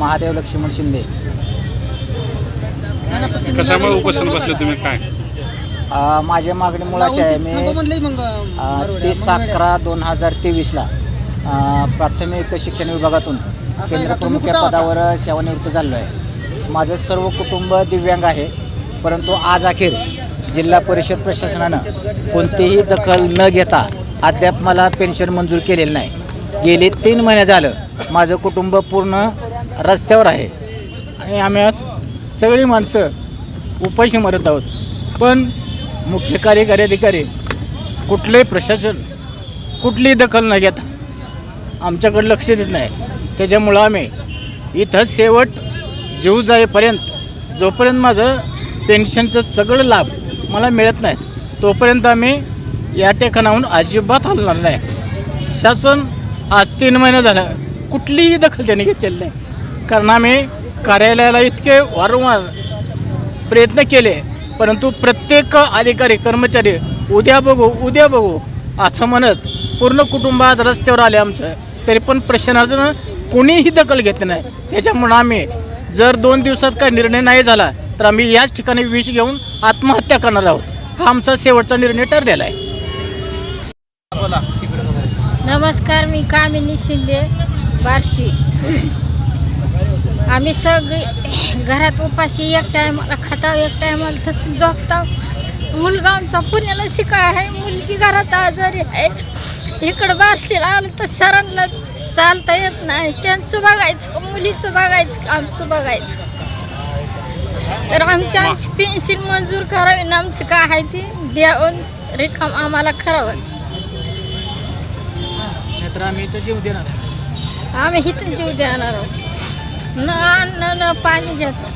महादेव लक्ष्मण शिंदे. कशामुळे उपोषण बसले तुम्ही? काय? अ, माझ्या मागणीमुळे अशी आहे मी अ, तीस अकरा दोन हजार तेवीसला प्राथमिक शिक्षण विभागातून केंद्र प्रमुख या पदावर सेवानिवृत्त झालो आहे माझं सर्व कुटुंब दिव्यांग आहे परंतु आज अखेर जिल्हा परिषद प्रशासनानं कोणतीही दखल न घेता अद्याप मला पेन्शन मंजूर केलेलं नाही. गेले तीन महिने झालं माझं कुटुंब पूर्ण रस्त्यावर आहे. आणि आम्ही आज सगळी माणसं उपाशी मरत आहोत. पण मुख्य कार्यकारी अधिकारी कुठलेही प्रशासन कुठलीही दखल न घेता आमच्याकडे लक्ष देत नाही. त्याच्यामुळं आम्ही इथं शेवट जीव जाईपर्यंत जोपर्यंत माझं पेन्शनचं सगळं लाभ मला मिळत नाही तोपर्यंत आम्ही या ठिकाणाहून अजिबात हलणार नाही. शासन आज तीन महिने झालं कुठलीही दखल त्याने घेतलेली नाही. कारण आम्ही कार्यालयाला इतके वारंवार प्रयत्न केले परंतु प्रत्येक अधिकारी कर्मचारी उद्या बघू उद्या बघू असं म्हणत पूर्ण कुटुंब आज रस्त्यावर आले आमचं. तरी पण प्रशासनानं कोणीही दखल घेतली नाही. त्याच्यामुळं आम्ही जर दोन दिवसात काही निर्णय नाही झाला तर आम्ही याच ठिकाणी विष घेऊन आत्महत्या करणार आहोत. हा आमचा शेवटचा निर्णय ठरलेला आहे. नमस्कार मी कामिनी शिंदे बार्शी. आम्ही सगळे घरात उपाशी एक टायमाला खाताव एक टायमाला तसं झोपताव. मुलगा आमचा पुण्याला शिकाय आहे मुलगी घरात आजारी आहे. इकडं बार्शीला आलं तर सरांना चालता येत नाही. त्यांचं बघायचं का मुलीचं बघायचं का आमचं बघायचं? तर आमची आमची पेन्शन मंजूर करावी ना आमचं काय आहे ते द्यावं रिकाम आम्हाला करावं. नाहीतर आम्ही इथं जीव देणार आम्ही इथं जीव देणार आहोत. न अन्न न पाणी घेतो